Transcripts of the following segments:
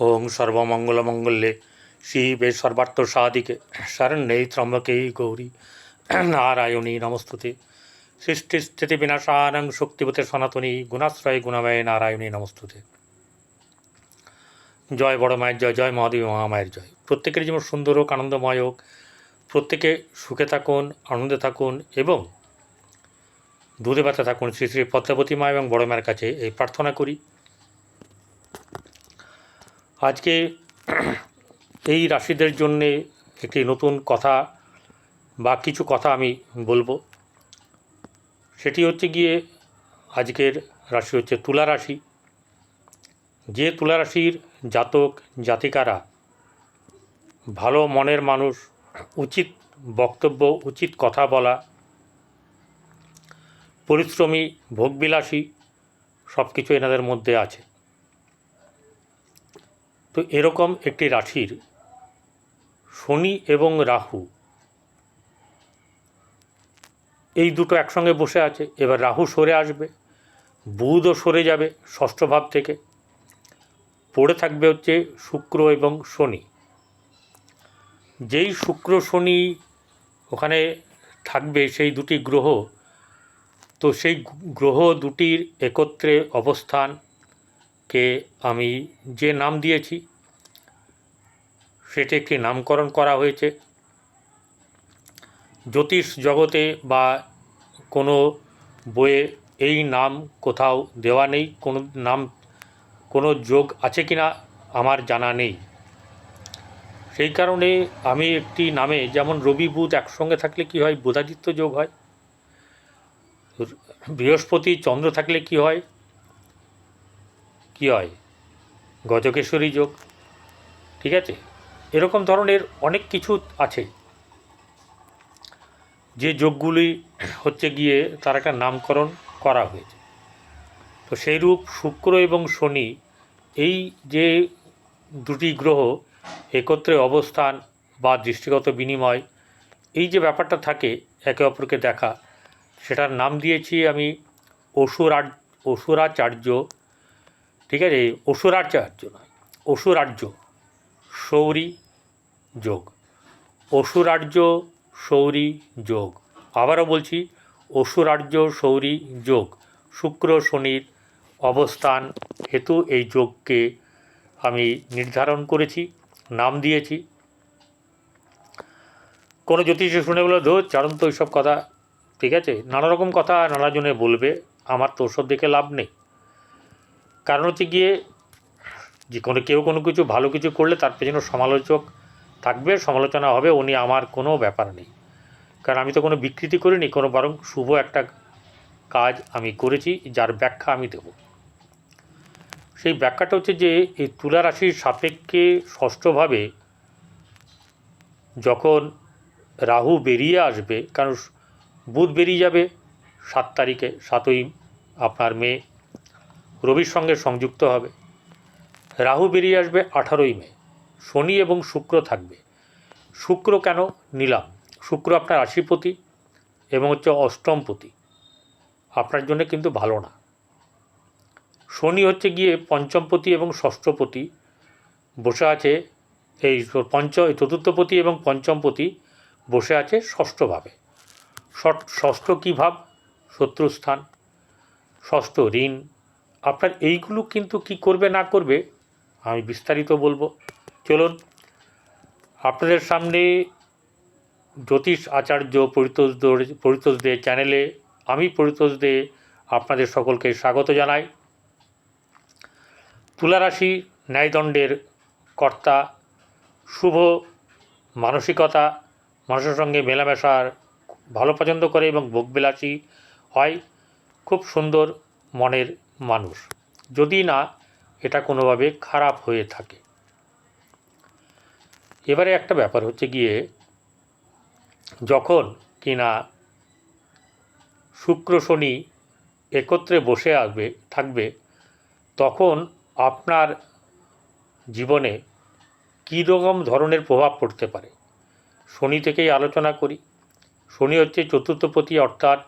ওং সর্বমঙ্গলমঙ্গলে। শিবে সর্বার্থ সাধিকে। শরণ্যে ত্রম্বকে গৌরী। নারায়ণী নমস্তুতে। সৃষ্টিস্থিতি বিনাশানং শক্তিপতে সনাতনী গুণাশ্রয় গুণময় নারায়ণী নমস্তুতে। জয় বড় মায়ের জয় জয় মহাদেবী মহামায়ের জয়। প্রত্যেকের যেমন সুন্দর হোক, আনন্দময় হোক। প্রত্যেকে সুখে থাকুন, আনন্দে থাকুন এবং দুধে ব্যথা থাকুন। শ্রী শ্রী পদ্মাবতী মা এবং বড় মায়ের কাছে এই প্রার্থনা করি। আজকে এই রাশিদের জন্যে একটি নতুন কথা বা কিছু কথা আমি বলব। সেটি হচ্ছে গিয়ে আজকের রাশি হচ্ছে তুলা রাশি। যে তুলা রাশির জাতক, জাতিকারা ভালো মনের মানুষ, উচিত বক্তব্য, উচিত কথা বলা, পরিশ্রমী, ভোগবিলাসী সব কিছু এনাদের মধ্যে আছে। তো এরকম একটি রাশির শনি এবং রাহু। এই দুটো একসঙ্গে বসে আছে, এবার রাহু সরে আসবে, বুধও সরে যাবে ষষ্ঠ ভাব থেকে। পড়ে থাকবে হচ্ছে শুক্র এবং শনি। যেই শুক্র, শনি ওখানে থাকবে সেই দুটি গ্রহ, তো সেই গ্রহ দুটির একত্রে অবস্থানকে আমি যে নাম দিয়েছি, সেটি একটি নামকরণ করা হয়েছে। জ্যোতিষ জগতে বা কোনো বইয়ে এই নাম কোথাও দেওয়া নেই, কোনো নাম, কোনো যোগ আছে কি না আমার জানা নেই। সেই কারণে আমি একটি নামে, যেমন রবি বুধ একসঙ্গে থাকলে কি হয়, বুধাদিত্য যোগ হয়, বৃহস্পতি চন্দ্র থাকলে কি হয় কি হয়? গজকেশ্বরী যোগ। ঠিক আছে? এরকম ধরনের অনেক কিছু আছে। যে যোগগুলি হচ্ছে গিয়ে তার একটা নামকরণ করা হয়েছে। তো সেই রূপ শুক্র এবং শনি এই যে দুটি গ্রহ একত্রে অবস্থান বা দৃষ্টিগত বিনিময়, এই যে ব্যাপারটা থাকে একে অপরকে দেখা, সেটার নাম দিয়েছি আমি অসুরার অসুরাচার্য ঠিক আছে? অসুরাচার্য নয়। অসুরার্য সৌরী যোগ। অসুরার্য সৌরী যোগ। আবারও বলছি, অসুরার্য সৌরী যোগ। শুক্র শনির অবস্থান হেতু এই যোগকে আমি নির্ধারণ করেছি, নাম দিয়েছি। কোনো জ্যোতিষে শুনে বলে ধর, চারণ তো ওইসব কথা, ঠিক আছে? নানা রকম কথা নানাজনে বলবে। আমার তো ওসব দেখে লাভ নেই। কারণ হচ্ছে গিয়ে যে কোনো কেউ কোনো কিছু ভালো কিছু করলে তার পেছনে সমালোচক থাকবে, সমালোচনা হবে, উনি আমার কোনো ব্যাপার নেই। কারণ আমি তো কোনো বিকৃতি করিনি, কোনো বরং শুভ একটা কাজ আমি করেছি, যার ব্যাখ্যা আমি দেব। সেই ব্যাখ্যাটা হচ্ছে যে, এই তুলা রাশির সাপেক্ষে ষষ্ঠভাবে যখন রাহু বেরিয়ে আসবে, কারণ বুধ বেরিয়ে যাবে সাত তারিখে, সাতই আপনার মে রবির সঙ্গে সংযুক্ত হবে। রাহু বেরিয়ে আসবে আঠারোই মে। শনি এবং শুক্র থাকবে। শুক্র কেন নিলাম? শুক্র আপনার রাশিপতি এবং হচ্ছে অষ্টমপতি। আপনার জন্য কিন্তু ভালো না। শনি হচ্ছে গিয়ে পঞ্চমপতি এবং ষষ্ঠপতি। বসে আছে এই পঞ্চ চতুর্থপতি এবং পঞ্চমপতি বসে আছে ষষ্ঠভাবে। ষষ্ঠ কী ভাব? শত্রুস্থান। ষষ্ঠ ঋণ। আপনার এইগুলো কিন্তু কি করবে, না করবে, আমি বিস্তারিত বলব। চলুন, আপনাদের সামনে জ্যোতিষ আচার্য পরিতোষ পরিতোষ দে চ্যানেলে আমি পরিতোষ দে আপনাদের সকলকে স্বাগত জানাই। তুলারাশি ন্যায়দণ্ডের কর্তা, শুভ মানসিকতা, মানুষের সঙ্গে মেলামেশার ভালো পছন্দ করে এবং ভোগবিলাসী হয়। খুব সুন্দর মনের মানুষ, যদি না, এটা কোনোভাবে খারাপ হয়ে থাকে। এবারে একটা ব্যাপার হচ্ছে গিয়ে, যখন কিনা শুক্র শনি একত্রে বসে আসবে, থাকবে, তখন আপনার জীবনে কী রকম ধরনের প্রভাব পড়তে পারে? শনি থেকেই আলোচনা করি। শনি হচ্ছে চতুর্থপতি অর্থাৎ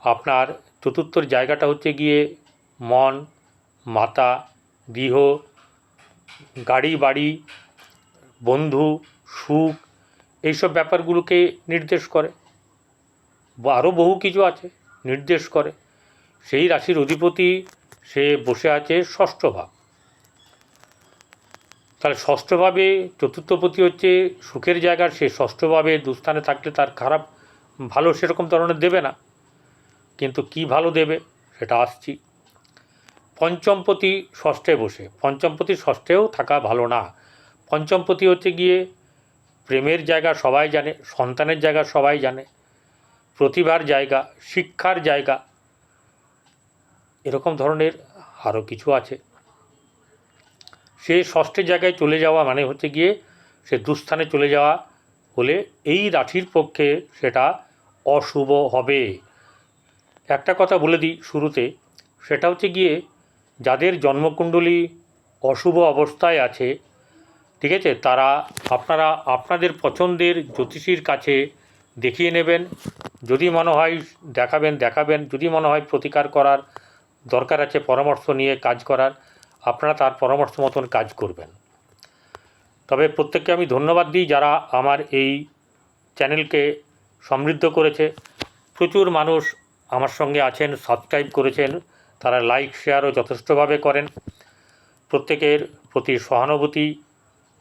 আপনার চতুর্থর জায়গাটা হচ্ছে গিয়ে মন, মাতা, গৃহ, গাড়ি, বাড়ি, বন্ধু, সুখ, এইসব ব্যাপারগুলোকে নির্দেশ করে। বা আরও বহু কিছু আছে নির্দেশ করে। সেই রাশির অধিপতি সে বসে আছে ষষ্ঠ ভাব। তাহলে ষষ্ঠভাবে চতুর্থপতি হচ্ছে সুখের জায়গার, সে ষষ্ঠভাবে দুস্থানে থাকলে তার খারাপ ভালো সেরকম ধরনের দেবে না। কিন্তু কি ভালো দেবে সেটা আসছি। পঞ্চমপতি ষষ্ঠে বসে। পঞ্চমপতি ষষ্ঠেও থাকা ভালো না। পঞ্চমপতি হচ্ছে গিয়ে প্রেমের জায়গা সবাই জানে, সন্তানের জায়গা সবাই জানে, প্রতিভার জায়গা, শিক্ষার জায়গা, এরকম ধরনের আরও কিছু আছে। সে ষষ্ঠের জায়গায় চলে যাওয়া মানে হচ্ছে গিয়ে সে দুস্থানে চলে যাওয়া হলে এই রাশির পক্ষে সেটা অশুভ হবে। একটা কথা বলে দিই শুরুতে, সেটা হচ্ছে গিয়ে যাদের জন্মকুণ্ডলী অশুভ অবস্থায় আছে, ঠিক আছে, তারা আপনারা, আপনাদের পছন্দের জ্যোতিষীর কাছে দেখিয়ে নেবেন। যদি মনে হয় দেখাবেন দেখাবেন। যদি মনে হয় প্রতিকার করার দরকার আছে, পরামর্শ নিয়ে কাজ করার, আপনারা তার পরামর্শ মতন কাজ করবেন। তবে প্রত্যেককে আমি ধন্যবাদ দিই যারা আমার এই চ্যানেলকে সমৃদ্ধ করেছে। প্রচুর মানুষ আমার সঙ্গে আছেন, সাবস্ক্রাইব করেছেন। তারা লাইক শেয়ারও যথেষ্টভাবে করেন। প্রত্যেকের প্রতি সহানুভূতি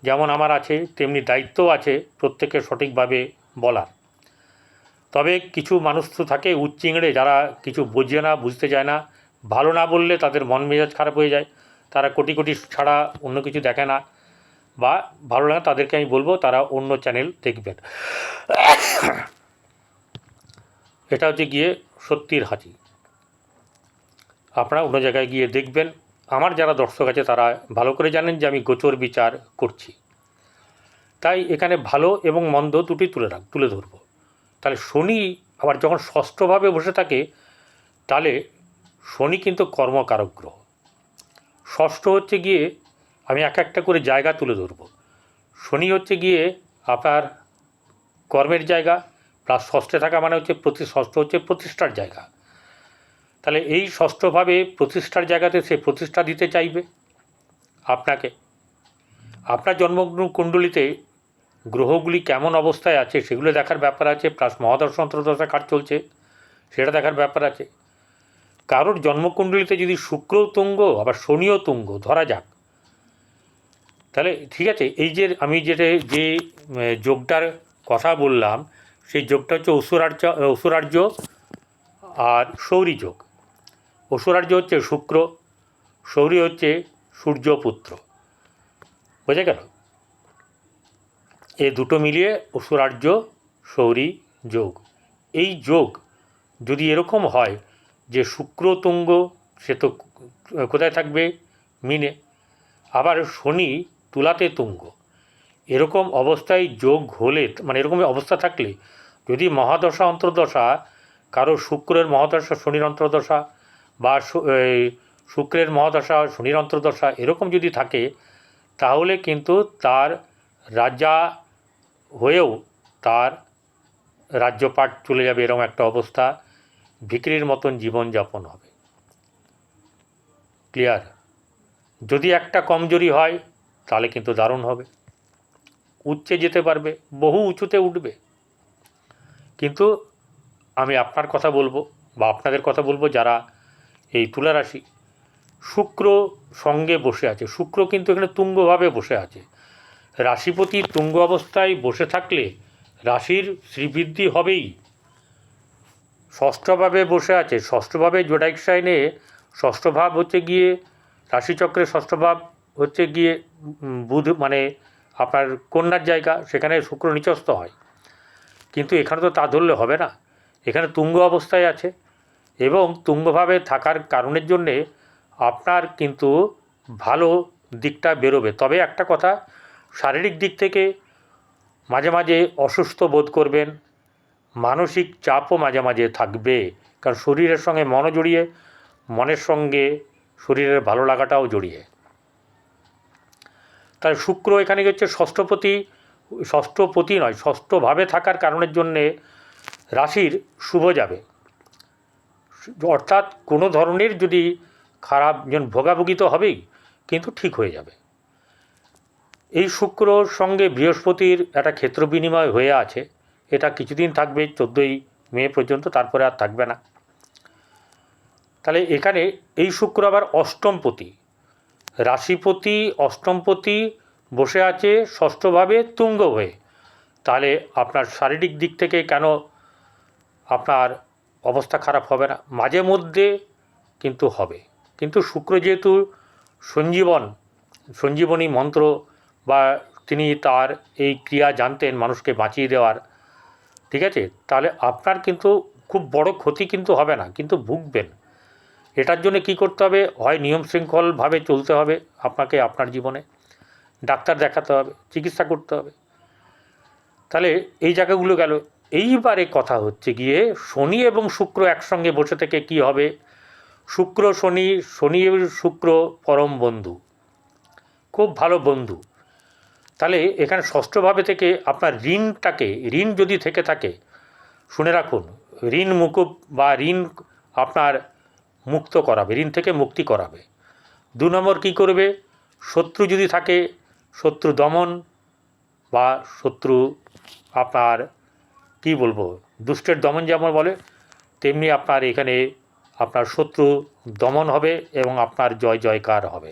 যেমন আমার আছে, তেমনি দায়িত্বও আছে প্রত্যেকে সঠিকভাবে বলার। তবে কিছু মানুষ তো থাকে উচ্চিংড়ে যারা কিছু বোঝে না, বুঝতে চায় না। ভালো না বললে তাদের মন মেজাজ খারাপ হয়ে যায়। তারা কোটি কোটি ছাড়া অন্য কিছু দেখে না বা ভালো লাগে তাদেরকে আমি বলব তারা অন্য চ্যানেল দেখবেন। এটা হচ্ছে গিয়ে সত্যির হাতি আপনারা অন্য জায়গায় গিয়ে দেখবেন। আমার যারা দর্শক আছে, তারা ভালো করে জানেন যে আমি গোচর বিচার করছি। তাই এখানে ভালো এবং মন্দ দুটি তুলে রাখ, তুলে ধরবো। তাহলে শনি আবার যখন ষষ্ঠভাবে বসে থাকে, তাহলে শনি কিন্তু কর্মকারক গ্রহ। ষষ্ঠ হচ্ছে গিয়ে আমি এক একটা করে জায়গা তুলে ধরবো। শনি হচ্ছে গিয়ে আপনার কর্মের জায়গা, প্লাস ষষ্ঠে থাকা মানে হচ্ছে প্রতি, ষষ্ঠ হচ্ছে প্রতিষ্ঠার জায়গা। তাহলে এই ষষ্ঠভাবে প্রতিষ্ঠার জায়গাতে সে প্রতিষ্ঠা দিতে চাইবে? আপনাকে। আপনার জন্মকুণ্ডলিতে গ্রহগুলি কেমন অবস্থায় আছে সেগুলো দেখার ব্যাপার আছে, প্লাস মহাদর্শ অন্তর্দশা কার চলছে, সেটা দেখার ব্যাপার আছে। কারোর জন্মকুণ্ডলিতে যদি শুক্র তুঙ্গ, আবার শনিও তুঙ্গ, ধরা যাক। তাহলে ঠিক আছে, এই যে আমি যেটা, যে যোগটার কথা বললাম, সেই যোগটা হচ্ছে অসুরার্য অসুরার্য আর সৌরী যোগ। অসুরার্য হচ্ছে শুক্র, সৌরী হচ্ছে সূর্যপুত্র। বোঝা গেল? এ দুটো মিলিয়ে অসুরার্য, সৌরী, যোগ। এই যোগ যদি এরকম হয় যে শুক্র তুঙ্গ সে তো কোথায় থাকবে? মিনে। আবার শনি তুলাতে তুঙ্গ। এরকম অবস্থায় যোগ হলে মানে এরকম অবস্থা থাকলে যদি মহাদশা অন্তর্দশা, কারও শুক্রের মহাদশা, শনির অন্তর্দশা বা শুক্রের মহাদশা, শনির অন্তর্দশা এরকম যদি থাকে, তাহলে কিন্তু তার রাজা হয়েও তার রাজ্যপাট চলে যাবে এরকম একটা অবস্থা। ভিকিরির মতন জীবনযাপন হবে। ক্লিয়ার? যদি একটা কমজোরি হয়, তাহলে কিন্তু দারুণ হবে। উচ্চে যেতে পারবে, বহু উঁচুতে উঠবে। কিন্তু আমি আপনার কথা বলব বা আপনাদের কথা বলব যারা এই তুলা রাশি শুক্র সঙ্গে বসে আছে। শুক্র কিন্তু এখানে তুঙ্গভাবে বসে আছে। রাশিপতি তুঙ্গ অবস্থায় বসে থাকলে রাশির শ্রীবৃদ্ধি হবেই। ষষ্ঠভাবে বসে আছে। ষষ্ঠভাবে জোডাইক সাইনে ষষ্ঠ ভাব হচ্ছে গিয়ে রাশিচক্রের ষষ্ঠ ভাব হচ্ছে গিয়ে বুধ মানে আপনার কন্যার জায়গা, সেখানে শুক্র নিচস্থ হয়। কিন্তু এখানে তো তা ধরলে হবে না। এখানে তুঙ্গ অবস্থায় আছে। এবং তুঙ্গভাবে থাকার কারণের জন্যে আপনার কিন্তু ভালো দিকটা বেরোবে। তবে একটা কথা, শারীরিক দিক থেকে মাঝে মাঝে অসুস্থ বোধ করবেন, মানসিক চাপও মাঝে মাঝে থাকবে, কারণ শরীরের সঙ্গে মনও জড়িয়ে, মনের সঙ্গে শরীরের ভালো লাগাটাও জড়িয়ে। তাই শুক্র এখানে হচ্ছে ষষ্ঠপতি ষষ্ঠপতি নয়, ষষ্ঠভাবে থাকার কারণের জন্যে রাশির শুভ যাবে। অর্থাৎ কোনো ধরনের যদি খারাপ যেন ভোগাভুগি তো হবেই, কিন্তু ঠিক হয়ে যাবে। এই শুক্রর সঙ্গে বৃহস্পতির একটা ক্ষেত্র বিনিময় হয়ে আছে। এটা কিছুদিন থাকবে, চোদ্দোই মে পর্যন্ত, তারপরে আর থাকবে না। তাহলে এখানে এই শুক্র আবার অষ্টমপতি। রাশিপতি অষ্টমপতি বসে আছে ষষ্ঠভাবে তুঙ্গ হয়ে। তাহলে আপনার শারীরিক দিক থেকে কেন আপনার অবস্থা খারাপ হবে না। মাঝে মধ্যে কিন্তু হবে। কিন্তু শুক্র যেহেতু সঞ্জীবন, সঞ্জীবনী মন্ত্র বা তিনি তার এই ক্রিয়া জানতেন মানুষকে বাঁচিয়ে দেওয়ার, ঠিক আছে? তাহলে আপনার কিন্তু খুব বড় ক্ষতি কিন্তু হবে না, কিন্তু ভুগবেন। এটার জন্য কি করতে হবে? হয় নিয়ম শৃঙ্খলভাবে চলতে হবে আপনাকে, আপনার জীবনে। ডাক্তার দেখাতে হবে, চিকিৎসা করতে হবে। তাহলে এই জায়গাগুলো গেল। এইবারে কথা হচ্ছে গিয়ে শনি এবং শুক্র একসঙ্গে বসে থেকে কি হবে? শুক্র, শনি শনি শুক্র পরম বন্ধু। খুব ভালো বন্ধু। তাহলে এখানে ষষ্ঠভাবে থেকে আপনার ঋণটাকে, ঋণ যদি থেকে থাকে, শুনে রাখুন, ঋণ মুকুব বা ঋণ আপনার মুক্ত করাবে, ঋণ থেকে মুক্তি করাবে। দু নম্বর কী করবে? শত্রু যদি থাকে, শত্রু দমন বা শত্রু আপনার কি বলব? দুষ্টের দমন যেমন বলে, তেমনি আপনার এখানে আপনার শত্রু দমন হবে এবং আপনার জয় জয়কার হবে।